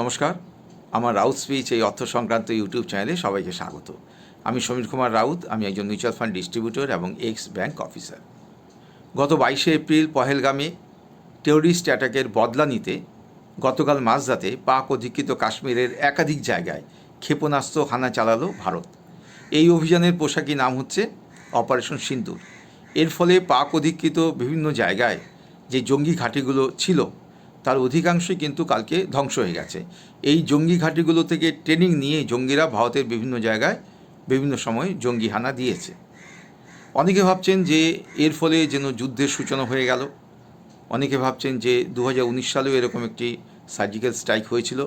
নমস্কার। আমার রাউত স্পিচ এই অর্থ সংক্রান্ত ইউটিউব চ্যানেলে সবাইকে স্বাগত। আমি সমীর কুমার রাউত, আমি একজন মিউচুয়াল ফান্ড ডিস্ট্রিবিউটর এবং এক্স ব্যাংক অফিসার। গত বাইশে এপ্রিল পহেলগামে টেররিস্ট অ্যাটাকের বদলা নিতে গতকাল মাঝরাতে পাক অধিকৃত কাশ্মীরের একাধিক জায়গায় ক্ষেপণাস্ত্র হানা চালালো ভারত। এই অভিযানের পোশাকি নাম হচ্ছে অপারেশন সিন্দুর। এর ফলে পাক অধিকৃত বিভিন্ন জায়গায় যে জঙ্গি ঘাঁটিগুলো ছিল তার অধিকাংশই কিন্তু কালকে ধ্বংস হয়ে গেছে। এই জঙ্গি ঘাঁটিগুলো থেকে ট্রেনিং নিয়ে জঙ্গিরা ভারতের বিভিন্ন জায়গায় বিভিন্ন সময় জঙ্গি হানা দিয়েছে। অনেকে ভাবছেন যে এর ফলে যেন যুদ্ধের সূচনা হয়ে গেল। অনেকে ভাবছেন যে দু হাজার উনিশ সালেও এরকম একটি সার্জিক্যাল স্ট্রাইক হয়েছিল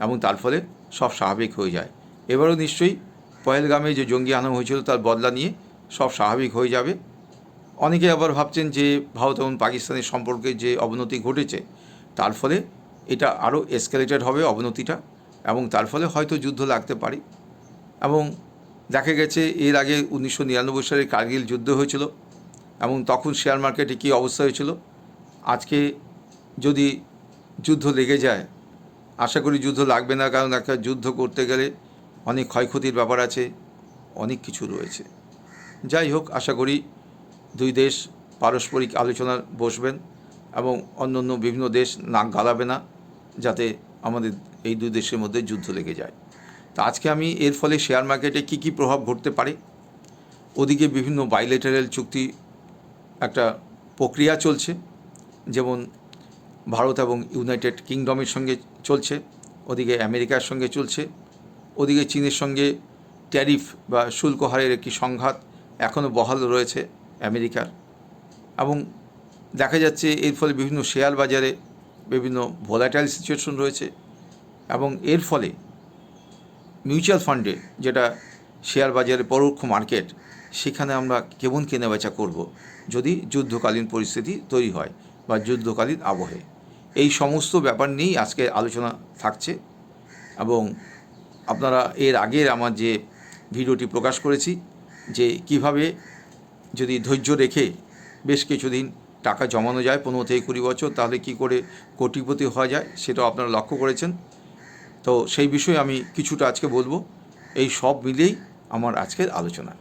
এবং তার ফলে সব স্বাভাবিক হয়ে যায়। এবারও নিশ্চয়ই পয়েলগামে যে জঙ্গি হানা হয়েছিল তার বদলা নিয়ে সব স্বাভাবিক হয়ে যাবে। অনেকে আবার ভাবছেন যে ভারত এবং পাকিস্তানের সম্পর্কে যে অবনতি ঘটেছে তার ফলে এটা আরও এসকেলেটেড হবে অবনতিটা এবং তার ফলে হয়তো যুদ্ধ লাগতে পারে। এবং দেখা গেছে এর আগে উনিশশো নিরানব্বই সালে কার্গিল যুদ্ধ হয়েছিল এবং তখন শেয়ার মার্কেটে কী অবস্থা হয়েছিল? আজকে যদি যুদ্ধ লেগে যায়, আশা করি যুদ্ধ লাগবে না, কারণ একটা যুদ্ধ করতে গেলে অনেক ক্ষয়ক্ষতির ব্যাপার আছে, অনেক কিছু রয়েছে। যাই হোক, আশা করি দুই দেশ পারস্পরিক আলোচনার বসবেন। এবং অন্য অন্য বিভিন্ন দেশ নাক গালাবে না যাতে আমাদের এই দুই দেশের মধ্যে যুদ্ধ লেগে যায়। তা আজকে আমি এর ফলে শেয়ার মার্কেটে কী কী প্রভাব ঘটতে পারে? ওদিকে বিভিন্ন বাইলেটারাল চুক্তি একটা প্রক্রিয়া চলছে, যেমন ভারত এবং ইউনাইটেড কিংডমের সঙ্গে চলছে, ওদিকে আমেরিকার সঙ্গে চলছে, ওদিকে চীনের সঙ্গে ট্যারিফ বা শুল্ক হারের একটি সংঘাত এখনও বহাল রয়েছে আমেরিকার এবং দেখা যাচ্ছে এর ফলে বিভিন্ন শেয়ার বাজারে বিভিন্ন ভোলাটাইল সিচুয়েশন রয়েছে এবং এর ফলে মিউচুয়াল ফান্ডে যেটা শেয়ার বাজারে পরোক্ষ মার্কেট সেখানে আমরা কেমন কেনাবেচা করব যদি যুদ্ধকালীন পরিস্থিতি তৈরি হয় বা যুদ্ধকালীন আবহে। এই সমস্ত ব্যাপার নিয়েই আজকে আলোচনা থাকছে এবং আপনারা এর আগের আমার যে ভিডিওটি প্রকাশ করেছি যে কীভাবে যদি ধৈর্য রেখে বেশ কিছুদিন টাকা জমানো যায় পনেরো থেকে কুড়ি বছর, তাহলে কি করে কোটিপতি হওয়া যায় সেটাও আপনারা লক্ষ্য করেছেন। তো সেই বিষয়ে আমি কিছুটা আজকে বলব। এই সব মিলিয়েই আমার আজকের আলোচনা।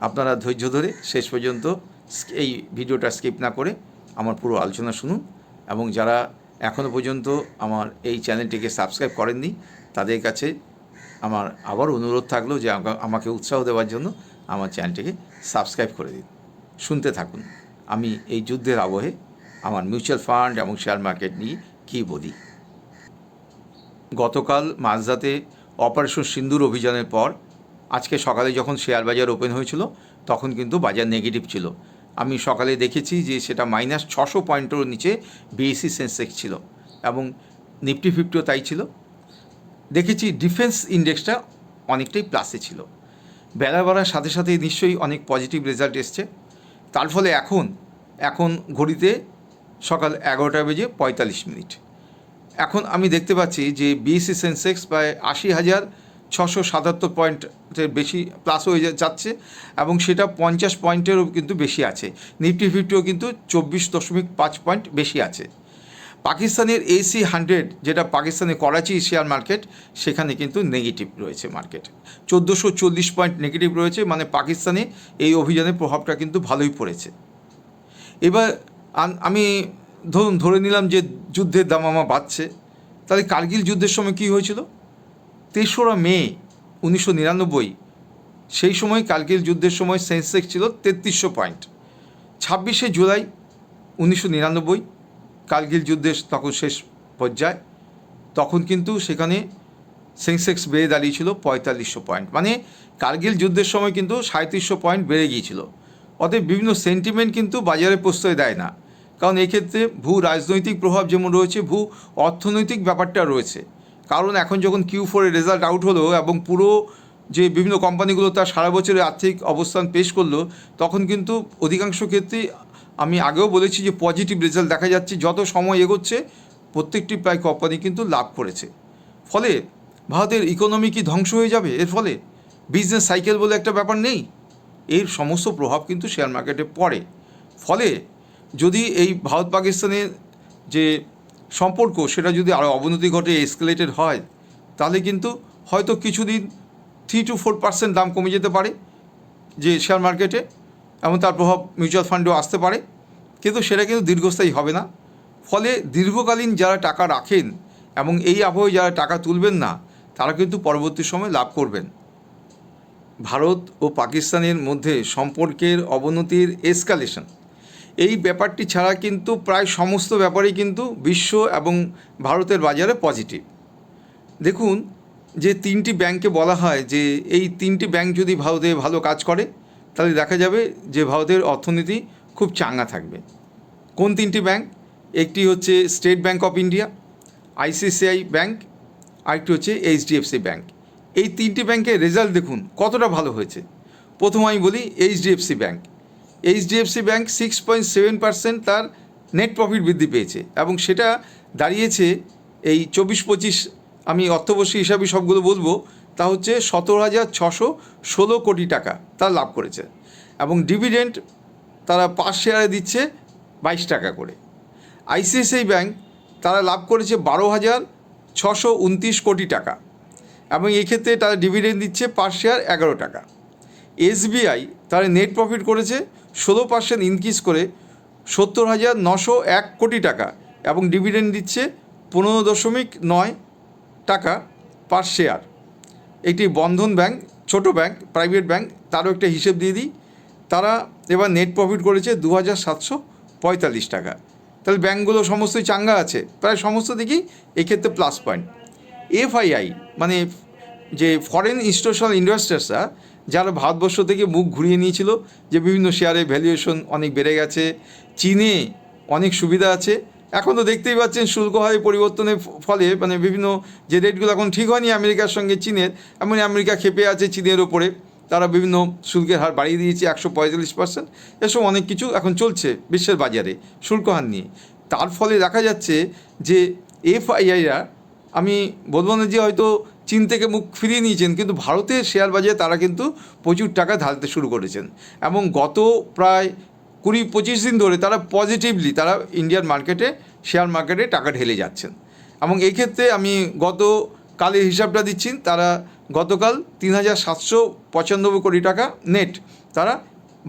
আপনারা ধৈর্য ধরে শেষ পর্যন্ত এই ভিডিওটা স্কিপ না করে আমার পুরো আলোচনা শুনুন এবং যারা এখনও পর্যন্ত আমার এই চ্যানেলটিকে সাবস্ক্রাইব করেননি, তাদের কাছে আমার আবার অনুরোধ থাকল যে আমা- আমাকে উৎসাহ দেওয়ার জন্য আমার চ্যানেলটিকে সাবস্ক্রাইব করে দিন। শুনতে থাকুন। আমি এই যুদ্ধের আবহে আমার মিউচুয়াল ফান্ড এবং শেয়ার মার্কেট নিয়ে কী বলি? গতকাল মাঝরাতে অপারেশন সিন্দুর অভিযানের পর আজকে সকালে যখন শেয়ার বাজার ওপেন হয়েছিল, তখন কিন্তু বাজার নেগেটিভ ছিল। আমি সকালে দেখেছি যে সেটা মাইনাস ছশো পয়েন্টের নিচে বিএসসি সেন্সেক্স ছিল এবং নিফটি ফিফটিও তাই ছিল। দেখেছি ডিফেন্স ইন্ডেক্সটা অনেকটাই প্লাসে ছিল। বেলা বাড়ার সাথে সাথে নিশ্চয়ই অনেক পজিটিভ রেজাল্ট এসছে। তার ফলে এখন এখন ঘড়িতে সকাল এগারোটা বেজে পঁয়তাল্লিশ মিনিট। এখন আমি দেখতে পাচ্ছি যে বিএসসি সেন্সেক্স প্রায় আশি হাজার ছশো সাতাত্তর পয়েন্টের বেশি প্লাস হয়ে যাচ্ছে এবং সেটা পঞ্চাশ পয়েন্টেরও কিন্তু বেশি আছে। নিফটি ফিফটিও কিন্তু চব্বিশ দশমিক পাঁচ পয়েন্ট বেশি আছে। পাকিস্তানের এসি হান্ড্রেড যেটা পাকিস্তানের করাচি শেয়ার মার্কেট সেখানে কিন্তু নেগেটিভ রয়েছে মার্কেট চোদ্দোশো চল্লিশ পয়েন্ট নেগেটিভ রয়েছে মানে পাকিস্তানে এই অভিযানের প্রভাবটা কিন্তু ভালোই পড়েছে। এবার আমি ধরুন, ধরে নিলাম যে যুদ্ধের দামামা বাড়ছে, তাহলে কার্গিল যুদ্ধের সময় কী হয়েছিল? তেসরা মে উনিশশো নিরানব্বই, সেই সময় কার্গিল যুদ্ধের সময় সেন্সেক্স ছিল তেত্রিশশো পয়েন্ট ছাব্বিশে জুলাই উনিশশো নিরানব্বই কার্গিল যুদ্ধের তখন শেষ পর্যায়ে, তখন কিন্তু সেখানে সেন্সেক্স বেড়ে দাঁড়িয়েছিল পঁয়তাল্লিশশো পয়েন্ট। মানে কার্গিল যুদ্ধের সময় কিন্তু সাঁত্রিশশো পয়েন্ট বেড়ে গিয়েছিল। অতএব বিভিন্ন সেন্টিমেন্ট কিন্তু বাজারে প্রশ্রয় দেয় না। কারণ এক্ষেত্রে ভূ রাজনৈতিক প্রভাব যেমন রয়েছে, ভূ অর্থনৈতিক ব্যাপারটা রয়েছে। কারণ এখন যখন কিউ ফোরের রেজাল্ট আউট হলো এবং পুরো যে বিভিন্ন কোম্পানিগুলো তার সারা বছরের আর্থিক অবস্থান পেশ করল, তখন কিন্তু অধিকাংশ ক্ষেত্রে আমি আগেও বলেছি যে পজিটিভ রেজাল্ট দেখা যাচ্ছে, যত সময় এগোচ্ছে, প্রত্যেকটি প্রায় কোম্পানি কিন্তু লাভ করেছে। ফলে ভারতের ইকোনমি কি ধ্বংস হয়ে যাবে? এর ফলে বিজনেস সাইকেল বলে একটা ব্যাপার নেই। এর সমস্ত প্রভাব কিন্তু শেয়ার মার্কেটে পড়ে। ফলে যদি এই ভারত পাকিস্তানের যে সম্পর্ক, সেটা যদি আরও অবনতি ঘটে এসকেলেটেড হয়, তাহলে কিন্তু হয়তো কিছুদিন থ্রি টু ফোর পার্সেন্ট দাম কমে যেতে পারে যে শেয়ার মার্কেটে এবং তার প্রভাব মিউচুয়াল ফান্ডেও আসতে পারে। কিন্তু সেটা কিন্তু দীর্ঘস্থায়ী হবে না। ফলে দীর্ঘকালীন যারা টাকা রাখেন এবং এই আবহে যারা টাকা তুলবেন না, তারা কিন্তু পরবর্তী সময় লাভ করবেন। ভারত ও পাকিস্তানের মধ্যে সম্পর্কের অবনতির এসকালেশন এই ব্যাপারটি ছাড়া কিন্তু প্রায় সমস্ত ব্যাপারেই কিন্তু বিশ্ব এবং ভারতের বাজারে পজিটিভ দেখুন, যে তিনটি ব্যাংকে বলা হয় যে এই তিনটি ব্যাংক যদি ভারতে ভালো কাজ করে তাহলে দেখা যাবে যে ভারতের অর্থনীতি খুব চাঙ্গা থাকবে। কোন তিনটি ব্যাংক? একটি হচ্ছে State Bank of India ICICI bank, আরেকটি হচ্ছে এইচডিএফসি ব্যাংক। এই তিনটি ব্যাংকের রেজাল্ট দেখুন, কতটা ভালো হয়েছে। প্রথম আমি বলি HDFC bank. HDFC bank six point seven percent তার নেট প্রফিট বৃদ্ধি পেয়েছে এবং সেটা দাঁড়িয়েছে এই চব্বিশ পঁচিশ, আমি অর্থবর্ষী হিসাবে সবগুলো বলব তা হচ্ছে সতেরো হাজার ছশো ষোলো কোটি টাকা তার লাভ করেছে। এবং ডিভিডেন্ড তারা পাঁচ শেয়ারে দিচ্ছে বাইশ টাকা করে। আইসিআইসিআই ব্যাংক তারা লাভ করেছে বারো হাজার ছশো উনত্রিশ কোটি টাকা। এবং এক্ষেত্রে তারা ডিভিডেন্ড দিচ্ছে পার শেয়ার এগারো টাকা। এসবিআই তারা নেট প্রফিট করেছে ষোলো পার্সেন্ট ইনক্রিজ করে সত্তর হাজার নশো এক কোটি টাকা এবং ডিভিডেন্ড দিচ্ছে পনেরো দশমিক নয় টাকা পার শেয়ার একটি বন্ধন ব্যাংক, ছোট ব্যাংক, প্রাইভেট ব্যাংক, তারও একটা হিসেব দিয়ে দিই। তারা এবার নেট প্রফিট করেছে দু হাজার সাতশো পঁয়তাল্লিশ টাকা। তাহলে ব্যাংকগুলো সমস্তই চাঙ্গা আছে, প্রায় সমস্ত দিকেই এক্ষেত্রে প্লাস পয়েন্ট এফআইআই মানে যে ফরেন ইনস্টিটিউশনাল ইনভেস্টার্সরা যারা ভারতবর্ষ থেকে মুখ ঘুরিয়ে নিয়েছিল যে বিভিন্ন শেয়ারের ভ্যালুয়েশন অনেক বেড়ে গেছে, চীনে অনেক সুবিধা আছে এখন তো দেখতেই পাচ্ছেন শুল্ক হারে পরিবর্তনের ফলে মানে বিভিন্ন যে রেটগুলো এখন ঠিক হয়নি আমেরিকার সঙ্গে চীনের এমন আমেরিকা খেপে আছে চীনের ওপরে তারা বিভিন্ন শুল্কের হার বাড়িয়ে দিয়েছে একশো পঁয়তাল্লিশ পার্সেন্ট এসব অনেক কিছু এখন চলছে বিশ্বের বাজারে শুল্ক হার নিয়ে। তার ফলে দেখা যাচ্ছে যে এফআইআইরা আমি বলব না যে হয়তো চীন থেকে মুখ ফিরিয়ে নিয়েছেন, কিন্তু ভারতের শেয়ার বাজারে তারা কিন্তু প্রচুর টাকা ঢালতে শুরু করেছেন। এবং গত প্রায় কুড়ি, পঁচিশ দিন ধরে তারা পজিটিভলি তারা ইন্ডিয়ান মার্কেটে শেয়ার মার্কেটে টাকা ঢেলে যাচ্ছেন। এবং এই ক্ষেত্রে আমি গত কালের হিসাবটা দিচ্ছি, তারা গতকাল তিন হাজার সাতশো পঁচানব্বই কোটি টাকা নেট তারা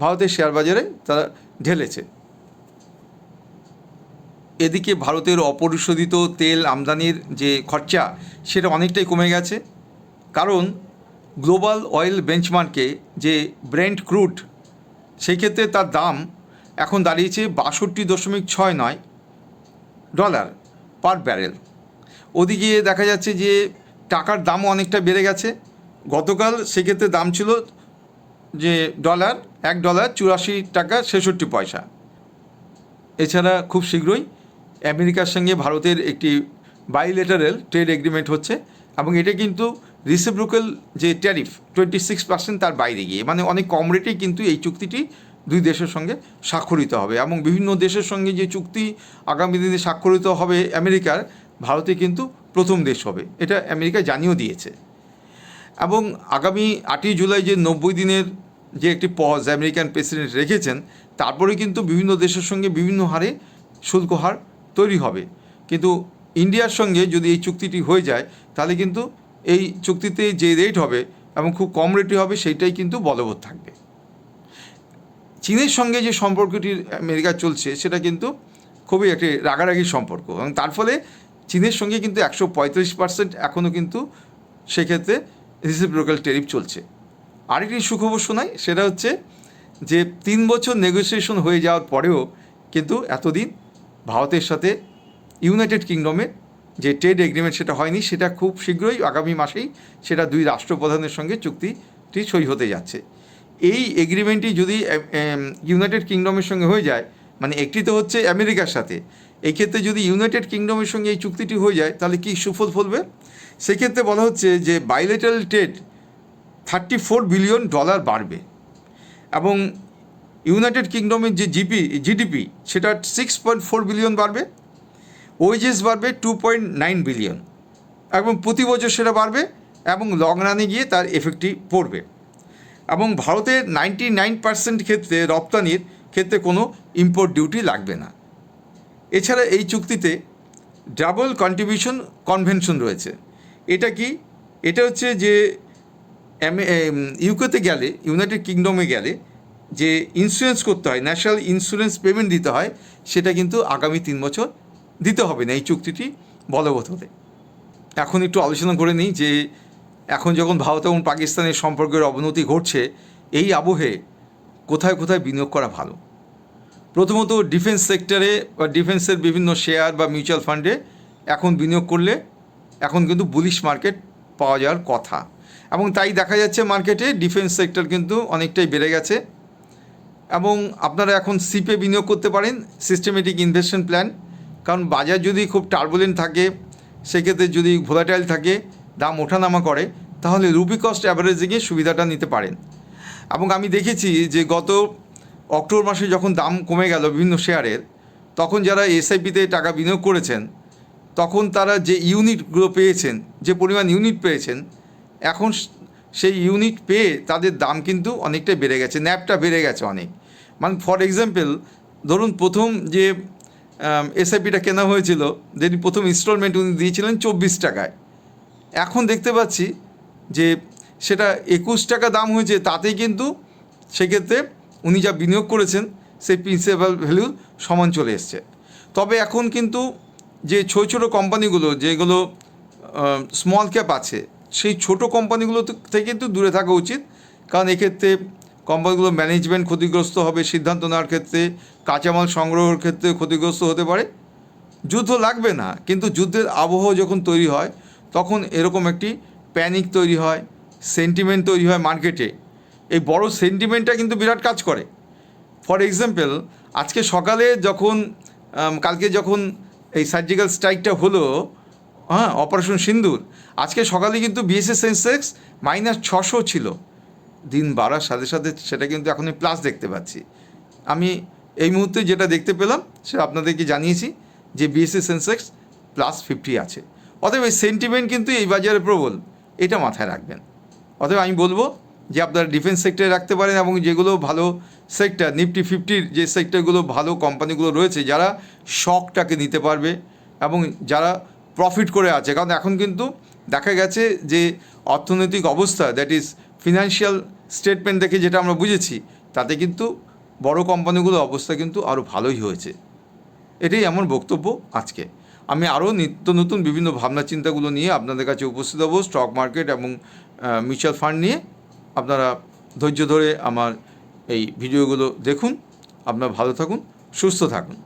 ভারতের শেয়ার বাজারে তারা ঢেলেছে। এদিকে ভারতের অপরিশোধিত তেল আমদানির যে খরচা, সেটা অনেকটাই কমে গেছে। কারণ গ্লোবাল অয়েল বেঞ্চমার্কে যে ব্রেন্ট ক্রুড সেই ক্ষেত্রে তার দাম এখন দাঁড়িয়েছে বাষট্টি দশমিক ছয় নয় ডলার পার ব্যারেল। ওদিকে দেখা যাচ্ছে যে টাকার দামও অনেকটা বেড়ে গেছে। গতকাল সেক্ষেত্রে দাম ছিল যে ডলার, এক ডলার চুরাশি টাকা ছেষট্টি পয়সা। এছাড়া খুব শীঘ্রই আমেরিকার সঙ্গে ভারতের একটি বাইলেটারাল ট্রেড এগ্রিমেন্ট হচ্ছে এবং এটা কিন্তু রিসিপ্রোকাল যে ট্যারিফ টোয়েন্টি সিক্স পার্সেন্ট তার বাইরে গিয়ে। মানে অনেক কম রেটেই কিন্তু এই চুক্তিটি দুই দেশের সঙ্গে স্বাক্ষরিত হবে এবং বিভিন্ন দেশের সঙ্গে যে চুক্তি আগামী দিনে স্বাক্ষরিত হবে আমেরিকার, ভারতে কিন্তু প্রথম দেশ হবে। এটা আমেরিকা জানিয়েও দিয়েছে। এবং আগামী আটই জুলাই যে নব্বই দিনের যে একটি পজ আমেরিকান প্রেসিডেন্ট রেখেছেন, তারপরে কিন্তু বিভিন্ন দেশের সঙ্গে বিভিন্ন হারে শুল্ক হার তৈরি হবে। কিন্তু ইন্ডিয়ার সঙ্গে যদি এই চুক্তিটি হয়ে যায়, তাহলে কিন্তু এই চুক্তিতে যে রেট হবে এবং খুব কম রেটে হবে, সেইটাই কিন্তু বলবৎ থাকবে। চীনের সঙ্গে যে সম্পর্কটি আমেরিকা চলছে, সেটা কিন্তু খুবই একটি রাগারাগি সম্পর্ক। এবং তার ফলে চীনের সঙ্গে কিন্তু একশো পঁয়ত্রিশ পার্সেন্ট এখনও কিন্তু সেক্ষেত্রে রিসিপ্রোকাল টেরিফ চলছে। আরেকটি সুখবর শোনাই, সেটা হচ্ছে যে তিন বছর নেগোসিয়েশন হয়ে যাওয়ার পরেও কিন্তু এতদিন ভারতের সাথে ইউনাইটেড কিংডমের যে ট্রেড এগ্রিমেন্ট সেটা হয়নি, সেটা খুব শীঘ্রই আগামী মাসেই সেটা দুই রাষ্ট্রপ্রধানের সঙ্গে চুক্তিটি সই হতে যাচ্ছে। এই এগ্রিমেন্টটি যদি ইউনাইটেড কিংডমের সঙ্গে হয়ে যায় মানে একটি তো হচ্ছে আমেরিকার সাথে এই ক্ষেত্রে যদি ইউনাইটেড কিংডমের সঙ্গে এই চুক্তিটি হয়ে যায়, তাহলে কি সুফল ফলবে? সেক্ষেত্রে বলা হচ্ছে যে bilateral trade thirty four billion dollar বাড়বে। এবং ইউনাইটেড কিংডমের যে জিপি জিডিপি সেটা সিক্স পয়েন্ট ফোর বিলিয়ন বাড়বে ওয়েজেস বাড়বে টু পয়েন্ট নাইন বিলিয়ন এবং প্রতি বছর সেটা বাড়বে, এবং লং রানে গিয়ে তার এফেক্টটি পড়বে। এবং ভারতের নাইনটি নাইন পার্সেন্ট ক্ষেত্রে রপ্তানির ক্ষেত্রে কোনো ইম্পোর্ট ডিউটি লাগবে না। এছাড়া এই চুক্তিতে ডাবল কন্ট্রিবিউশন কনভেনশন রয়েছে। এটা কি? এটা হচ্ছে যে ইউকেতে গেলে ইউনাইটেড কিংডমে গেলে যে ইন্স্যুরেন্স করতে হয় ন্যাশনাল ইন্স্যুরেন্স পেমেন্ট দিতে হয়, সেটা কিন্তু আগামী তিন বছর দিতে হবে না এই চুক্তিটি বলবৎ হতে। এখন একটু আলোচনা করে নিই যে এখন যখন ভারত এবং পাকিস্তানের সম্পর্কের অবনতি ঘটছে, এই আবহে কোথায় কোথায় বিনিয়োগ করা ভালো? প্রথমত ডিফেন্স সেক্টরে বা ডিফেন্সের বিভিন্ন শেয়ার বা মিউচুয়াল ফান্ডে এখন বিনিয়োগ করলে এখন কিন্তু বুলিশ মার্কেট পাওয়া যাওয়ার কথা। এবং তাই দেখা যাচ্ছে মার্কেটে ডিফেন্স সেক্টর কিন্তু অনেকটাই বেড়ে গেছে। এবং আপনারা এখন সিপে বিনিয়োগ করতে পারেন সিস্টেমেটিক ইনভেস্টমেন্ট প্ল্যান কারণ বাজার যদি খুব টার্বুলেন্ট থাকে, সেক্ষেত্রে যদি ভোলাটাইল থাকে দাম ওঠানামা করে, তাহলে রুপি কস্ট অ্যাভারেজিংয়ে সুবিধাটা নিতে পারেন। এবং আমি দেখেছি যে গত অক্টোবর মাসে যখন দাম কমে গেল বিভিন্ন শেয়ারের, তখন যারা এসআইপিতে টাকা বিনিয়োগ করেছেন, তখন তারা যে ইউনিটগুলো পেয়েছেন, যে পরিমাণ ইউনিট পেয়েছেন, এখন সেই ইউনিট পেয়ে তাদের দাম কিন্তু অনেকটাই বেড়ে গেছে, ন্যাপটা বেড়ে গেছে অনেক। মানে ফর এক্সাম্পল ধরুন প্রথম যে এসআইপিটা কেনা হয়েছিল, যেটি প্রথম ইনস্টলমেন্ট উনি দিয়েছিলেন চব্বিশ টাকায়। এখন দেখতে পাচ্ছি যে সেটা একুশ টাকা দাম হয়েছে, তাতেই কিন্তু সেক্ষেত্রে উনি যা বিনিয়োগ করেছেন, সেই প্রিন্সিপাল ভ্যালু সমান চলে এসছে। তবে এখন কিন্তু যে ছোটো ছোটো কোম্পানিগুলো, যেগুলো স্মল ক্যাপ আছে, সেই ছোট কোম্পানিগুলো থেকে কিন্তু দূরে থাকা উচিত। কারণ এক্ষেত্রে কোম্পানিগুলো ম্যানেজমেন্ট ক্ষতিগ্রস্ত হবে, সিদ্ধান্ত নেওয়ার ক্ষেত্রে, কাঁচামাল সংগ্রহের ক্ষেত্রে ক্ষতিগ্রস্ত হতে পারে। যুদ্ধ লাগবে না, কিন্তু যুদ্ধের আবহ যখন তৈরি হয় তখন এরকম একটি প্যানিক তৈরি হয় সেন্টিমেন্ট তৈরি হয় মার্কেটে এই বড় সেন্টিমেন্টটা কিন্তু বিরাট কাজ করে। ফর এক্সাম্পল আজকে সকালে যখন কালকে যখন এই সার্জিক্যাল স্ট্রাইকটা হলো হ্যাঁ অপারেশন সিন্দুর, আজকে সকালে কিন্তু বিএসএস সেন্সেক্স মাইনাস ছশো ছিল। দিন বাড়ার সাথে সাথে সেটা কিন্তু এখন প্লাস দেখতে পাচ্ছি। আমি এই মুহূর্তে যেটা দেখতে পেলাম, সেটা আপনাদেরকে জানিয়েছি যে বিএসএস সেন্সেক্স প্লাস ফিফটি আছে। অতএব এই সেন্টিমেন্ট কিন্তু এই বাজারে প্রবল, এটা মাথায় রাখবেন। অতএব আমি বলব যে আপনারা ডিফেন্স সেক্টরে রাখতে পারেন এবং যেগুলো ভালো সেক্টর নিফটি ফিফটির যে সেক্টরগুলো ভালো কোম্পানিগুলো রয়েছে, যারা শকটাকে নিতে পারবে এবং যারা প্রফিট করে আছে। কারণ এখন কিন্তু দেখা গেছে যে অর্থনৈতিক অবস্থা দ্যাট ইজ ফিনান্সিয়াল স্টেটমেন্ট দেখে যেটা আমরা বুঝেছি, তাতে কিন্তু বড় কোম্পানিগুলোর অবস্থা কিন্তু আরও ভালোই হয়েছে। এটাই আমার বক্তব্য আজকে। আমি আরও নিত্য নতুন বিভিন্ন ভাবনা চিন্তাগুলো নিয়ে আপনাদের কাছে উপস্থিত হব স্টক মার্কেট এবং মিউচুয়াল ফান্ড নিয়ে। আপনারা ধৈর্য ধরে আমার এই ভিডিওগুলো দেখুন। আপনারা ভালো থাকুন, সুস্থ থাকুন।